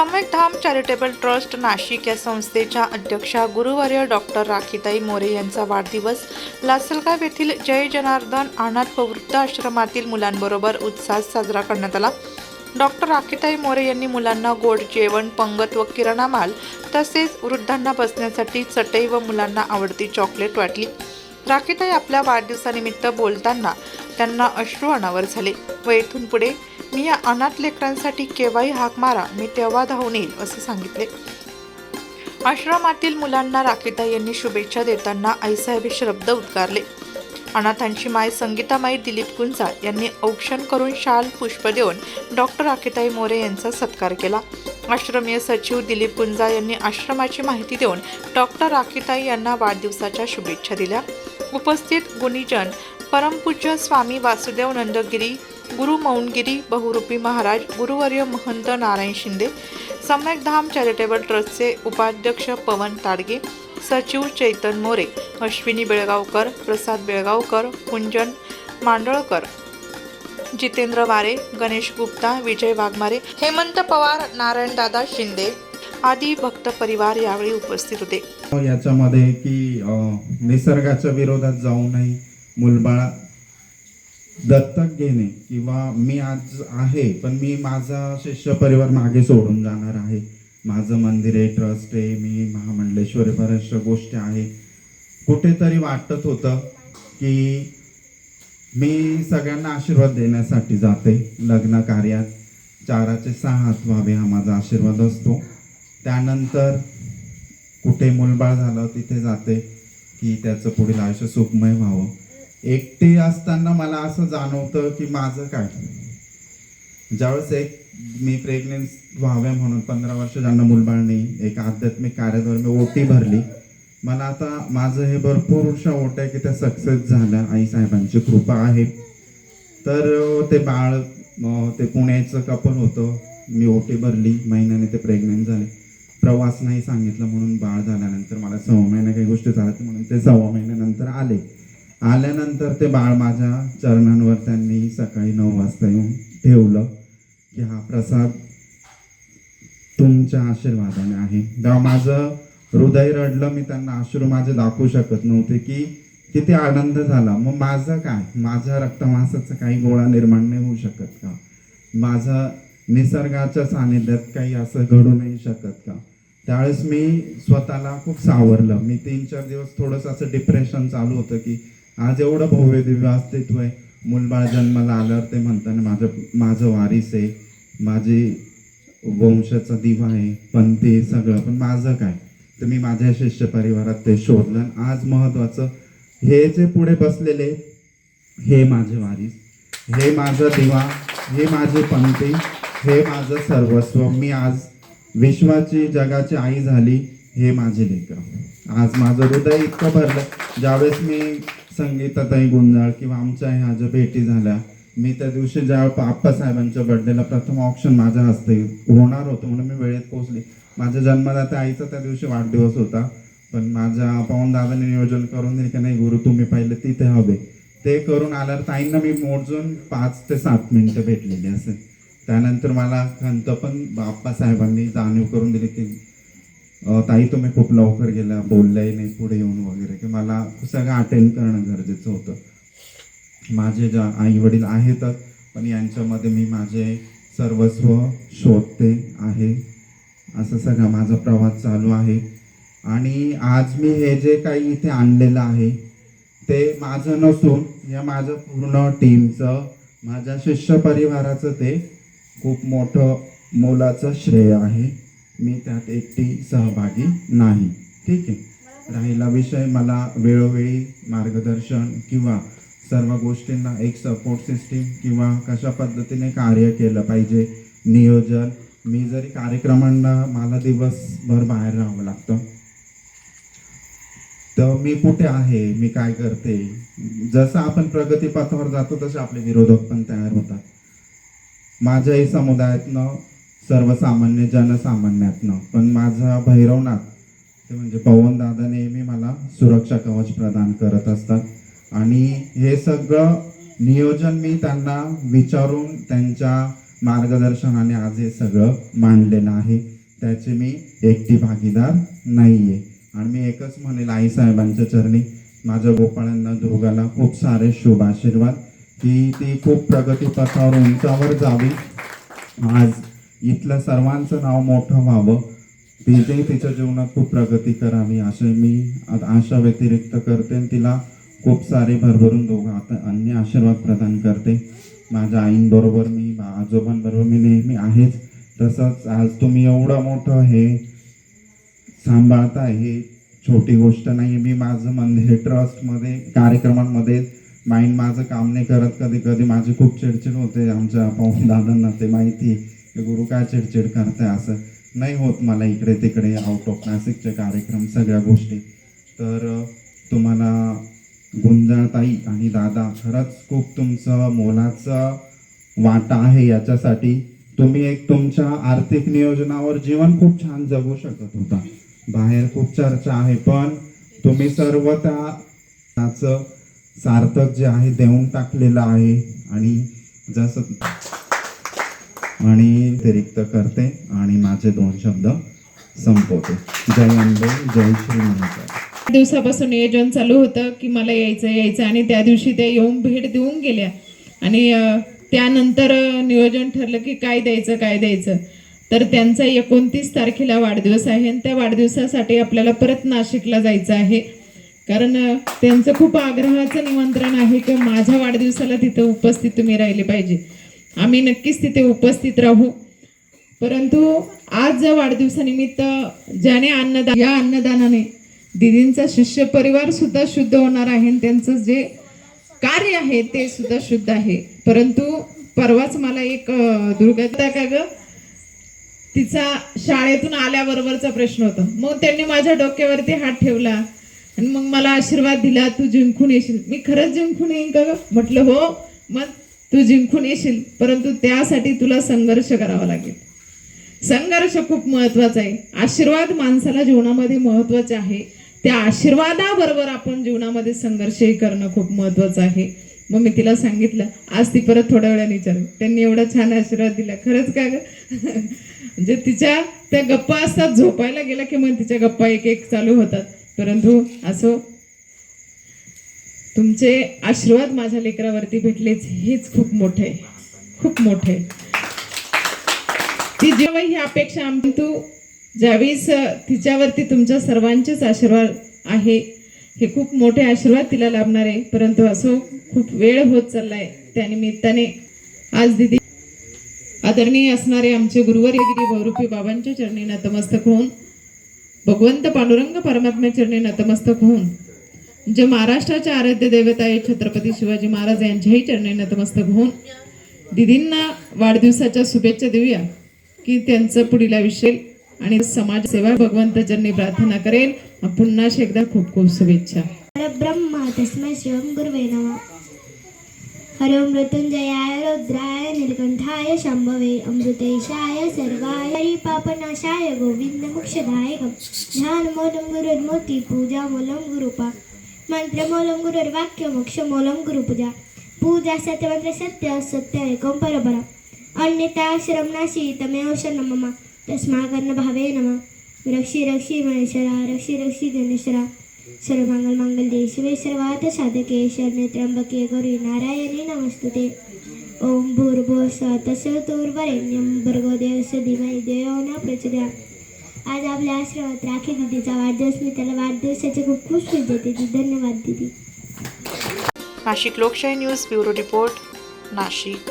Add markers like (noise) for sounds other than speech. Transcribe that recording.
धाम charitable trust Nashik या संस्थेच्या अध्यक्षा गुरुवर्य डॉक्टर राखीताई मोरे यांचा वाढदिवस लासलगाव येथील जय जनार्दन अनाथ प्रवृत्त वृद्धाश्रमातील मुलांबरोबर उत्साहात साजरा करण्यात आला. डॉक्टर राखीताई मोरे यांनी मुलांना गोड जेवण पंगत व किराणा माल तसेच वृद्धांना बसण्यासाठी चटई व मुलांना आवडती चॉकलेट वाटली. राखीताई आपल्या वाढदिवसानिमित्त बोलताना त्यांना अश्रू अनावर झाले व येथून पुढे मी या अनाथ लेकरांसाठी केव्हाही हाक मारा मी तेव्हा धावून येईल असे सांगितले. आश्रमातील मुलांना राखीताई यांनी शुभेच्छा देताना आईसाहेब शब्द उद्गारले अनाथांची माय संगीतामाई दिलीप कुंजा यांनी औक्षण करून शाल पुष्प देऊन डॉक्टर राखीताई मोरे यांचा सत्कार केला. आश्रमीय सचिव दिलीप कुंजा यांनी आश्रमाची माहिती देऊन डॉक्टर राखीताई यांना वाढदिवसाच्या शुभेच्छा दिल्या. उपस्थित गुणीजन परमपूज्य स्वामी वासुदेव नंदगिरी गुरु मौनगिरी बहुरूपी महाराज गुरुवर्य महंत नारायण शिंदे सम्यक धाम चॅरिटेबल ट्रस्टचे उपाध्यक्ष पवन ताडगे सचिव चैतन मोरे अश्विनी बेळगावकर प्रसाद बेळगावकर कुंजन मांडळकर जितेंद्र वारे गणेश गुप्ता विजय वाघमारे हेमंत पवार नारायणदादा शिंदे आदी भक्त परिवार यावेळी उपस्थित होते. याच्यामध्ये की निसर्गाच्या विरोधात जाऊ नये मुलबाळ दत्तक घेणे किंवा मी आज आहे पण मी माझा शिष्य परिवार मागे सोडून जाणार आहे. माझं मंदिर आहे ट्रस्ट आहे मी महामंडलेश्वरी बऱ्याचशा गोष्टी आहे. कुठेतरी वाटत होतं की मी सगळ्यांना आशीर्वाद देण्यासाठी जाते लग्न कार्यात. चाराचे सहा हात व्हावे हा माझा आशीर्वाद असतो. त्यानंतर कुठे मुलबाळ झालं तिथे जाते की त्याचं पुढील आयुष्य सुखमय व्हावं. एकटी असताना मला असं जाणवतं की माझं काय? ज्यावेळेस एक मी प्रेग्नेंट व्हाव्या म्हणून पंधरा वर्ष ज्यांना मुलबाळ नाही एक आध्यात्मिक कार्याद्वारे मी ओटी भरली. मला आता माझं हे भरपूरशा ओट आहे की त्या सक्सेस झाल्या आई साहेबांची कृपा आहे. तर ते बाळ ते पुण्याचं कपल होतं. मी ओटी भरली. महिन्याने ते प्रेग्नेंट झाले. प्रवास नाही सांगितलं म्हणून बाळ झाल्यानंतर मला सहा महिना काही गोष्टी झाल्या म्हणून ते सव्वा महिन्यानंतर आले. आल्यानंतर ते बाळ माझ्या चरणांवर त्यांनी सकाळी नऊ वाजता येऊन ठेवलं की हा प्रसाद तुमच्या आशीर्वादाने आहे. तेव्हा माझं हृदय रडलं मी त्यांना अश्रू माझे दाखवू शकत नव्हते की किती आनंद झाला. मग माझं काय? माझ्या रक्तमासाचा काही गोळा निर्माण नाही होऊ शकत का? माझं निसर्गाच्या सानिध्यात काही असं घडू नाही शकत का? त्यावेळेस मी स्वतःला खूप सावरलं. मी तीन चार दिवस थोडंसं असं डिप्रेशन चालू होतं की आज एवढं भव्य दिव्य अस्तित्व आहे. मुलबाळ जन्माला आल्यावर ते म्हणताना माझं माझं वारीस आहे. माझी वंशाचा दिवा आहे. पण ते सगळं पण माझं काय? तर मी माझ्या शिष्य परिवारात ते शोधलं आज महत्वाचं हे जे पुढे बसलेले हे माझे वारीस. हे माझा दिवा हे माझे पंथी हे माझं सर्वस्व. मी आज विश्वाची जगाची आई झाली हे माझे लेकर. आज माझं हृदय इतकं भरलं. ज्यावेळेस मी संगीताताई गुंजाळ किंवा आमच्या ह्या ज्या भेटी झाल्या मी त्या दिवशी ज्या आप्पासाहेबांच्या बर्थडेला प्रथम ऑप्शन माझ्या हस्ते होणार होतं म्हणून मी वेळेत पोहोचली. माझ्या जन्मदात्या आईचा त्या दिवशी वाढदिवस होता. पण माझ्या पवन दादाने नियोजन करून दिले की नाही गुरु तुम्ही पहिले तिथे हवे. ते करून आल्यावर ताईंना मी मोजून पाच ते सात मिनटं भेटलेली असेल. त्यानंतर मला खंत पण बाप्पा साहेबांनी जाणीव करून दिली की ताई तुम्ही खूप लवकर गेला बोलल्याही नाही पुढे येऊन वगैरे. की मला सगळं अटेंड करणं गरजेचं होतं. माझे ज्या आई वडील आहेतच पण यांच्यामध्ये मी माझे सर्वस्व शोधते आहे. असं सगळा माझा प्रवास चालू आहे. आणि आज मी हे जे काही इथे आणलेलं आहे ते माझं नसून या माझं पूर्ण टीमचं माझ्या शिष्य परिवाराचं ते खूप मोठं मोलाचं श्रेय आहे. मी त्यात एकटी सहभागी नाही. ठीक आहे. राहिला विषय मला वेळोवेळी मार्गदर्शन किंवा सर्व गोष्टींना एक सपोर्ट सिस्टीम किंवा कशा पद्धतीने कार्य केलं पाहिजे नियोजन. मी जरी कार्यक्रमांना मला दिवसभर बाहेर राहावं लागतं. तर मी कुठे आहे? मी काय करते? जसं आपण प्रगतीपथावर जातो तसे आपले विरोधक पण तयार होतात. माझ्याही समुदायातनं सर्वसामान्य जनसामान्यातनं. पण माझा भैरवनाथ ते म्हणजे पवनदादा नेहमी मला सुरक्षा कवच प्रदान करत असतात. आणि हे सगळं नियोजन मी त्यांना विचारून त्यांच्या मार्गदर्शनाने आज हे सगळं मांडलेलं आहे. त्याचे मी एकटी भागीदार नाही आहे आणि मी एकच म्हणेल आईसाहेबांच्या चरणी माझ्या गोपाळांना दुर्गाला खूप सारे शुभ आशीर्वाद. की ती खूप प्रगतीपथावर उंचावर जावी. आज इथलं सर्वांचं नाव मोठं व्हावं. तिथे तिच्या जीवनात खूप प्रगती करावी असे मी आशा व्यतिरिक्त करते आणि तिला खूप सारे भरभरून दोघं आता अन्य आशीर्वाद प्रदान करते. माझ्या आईंबरोबर मी आजोबांबरोबर मी नेहमी आहेच. तसंच आज तुम्ही एवढं मोठं हे सांभाळता हे छोटी गोष्ट नाही मी माझं मंदिर ट्रस्टमध्ये कार्यक्रमांमध्ये माइंड माझं काम नाही करत. कधी कधी माझी खूप चिडचिड होते. आमच्या पाहून दादांना ते माहिती की गुरु काय चिडचिड करताय असं नाही होत मला इकडे तिकडे आउट ऑफ नाशिकचे कार्यक्रम सगळ्या गोष्टी. तर तुम्हाला गुंजाळताई आणि दादा खरंच खूप तुमचं मोलाचा वाटा आहे याच्यासाठी. तुम्ही एक तुमच्या आर्थिक नियोजनावर जीवन खूप छान जगू शकत होता. बाहेर खूप चर्चा आहे पण तुम्ही सर्व त्याचं सार्थक जे आहे देऊन टाकलेलं आहे. आणि जसं आणि व्यतिरिक्त करते आणि माझे दोन शब्द संपवते. जय अंबे जय श्री महाकाल दिवसापासून नियोजन चालू होतं की मला यायचं यायचं आणि त्या दिवशी त्या येऊन भेट देऊन गेल्या. आणि त्यानंतर नियोजन ठरलं की काय द्यायचं काय द्यायचं. तर त्यांचा एकोणतीस तारखेला वाढदिवस आहे आणि त्या वाढदिवसासाठी आपल्याला परत नाशिकला जायचं आहे. कारण त्यांचं खूप आग्रहाचं निमंत्रण आहे की माझ्या वाढदिवसाला तिथं उपस्थित तुम्ही राहिले पाहिजे. आम्ही नक्कीच तिथे उपस्थित राहू. परंतु आज ज्या वाढदिवसानिमित्त ज्याने अन्नदान या अन्नदानाने दिदींचा शिष्य परिवार सुद्धा शुद्ध होणार आहे आणि त्यांचं जे कार्य आहे ते सुद्धा शुद्ध आहे. परंतु परवाच मला एक दुर्गता का ग? तिचा शाळेतून आल्याबरोबरचा प्रश्न होता. मग त्यांनी माझ्या डोक्यावरती हात ठेवला आणि मग मला आशीर्वाद दिला तू जिंकून येशील. मी खरंच जिंकून येईन का ग? म्हटलं हो. मग तू जिंकून येशील परंतु त्यासाठी तुला संघर्ष करावा लागेल. संघर्ष खूप महत्त्वाचा आहे. आशीर्वाद माणसाला जीवनामध्ये महत्त्वाचे आहे. त्या आशीर्वादाबरोबर आपण जीवनामध्ये संघर्षही करणं खूप महत्वाचं आहे. मग मी तिला सांगितलं आज ती परत थोड्या वेळाने विचारू. त्यांनी एवढा छान आशीर्वाद दिला. खरंच का ग? (laughs) म्हणजे तिच्या त्या गप्पा असतात झोपायला गेला की मग तिच्या गप्पा एक एक चालू होतात. परंतु असो तुमचे आशीर्वाद माझ्या लेकरावरती भेटलेच हेच खूप मोठे खूप मोठे ती जेव्हा ही अपेक्षा आम्ही तू ज्यावेळेस तिच्यावरती तुमच्या सर्वांचेच आशीर्वाद आहे हे खूप मोठे आशीर्वाद तिला लाभणार आहे. परंतु असो खूप वेळ होत चाललाय त्या निमित्ताने आज दिदी आदरणीय असणारे आमचे गुरुवर्यगिरी बहुरूपी बाबांच्या चरणी नतमस्तक होऊन भगवंत पांडुरंग परमात्म्या चरणी नतमस्तक होऊन जे महाराष्ट्राच्या आराध्य देवता आहे छत्रपती शिवाजी महाराज यांच्याही चरणी नतमस्तक होऊन दिदींना वाढदिवसाच्या शुभेच्छा देऊया की त्यांचं पुढील आयुष्य आणि समाज सेवा भगवंत प्रार्थना करेल. पुन्हा एकदा खूप खूप शुभेच्छा. परब्रह्म तस्मै शिवं गुरुवे नमः. हरि मृत्युंजयाय रुद्राय निर्गंधाय शंभवे अमृतेशाय सर्वाय हरिपापनाशाय गोविंद मोक्षदायकं ध्यानमूलं पूजा पूजामूलं गुरुपा. मन्त्रमूलं गुरुर्वाक्य मोक्षमूलं गुरुपूजा पूजा सत्यमन्त्र सत्य सत्य एकं परपरा अन्यथा नाशी तमेव शरणं मम। तस्माकर्णभावे नमः। रक्षी रक्षी महेश्वरा रक्षी रक्षी गणेश्वरा सर्वमंगल मंगल शिवे सर्वार्थ साधके। शरणे त्र्यंबके गौरी नारायणी नमस्तुते। ओम भूर्भुव तसतुर्वरेण्यम भर्गो देवस्य धीमहि देवो न प्रचोदयात् आज आपल्या आश्रमात राखी दिदीचा वाढदिवस मी त्याला वाढदिवसाची खूप खुश शुभ देते ती. धन्यवाद दिदी. नाशिक लोकशाही न्यूज ब्युरो रिपोर्ट नाशिक.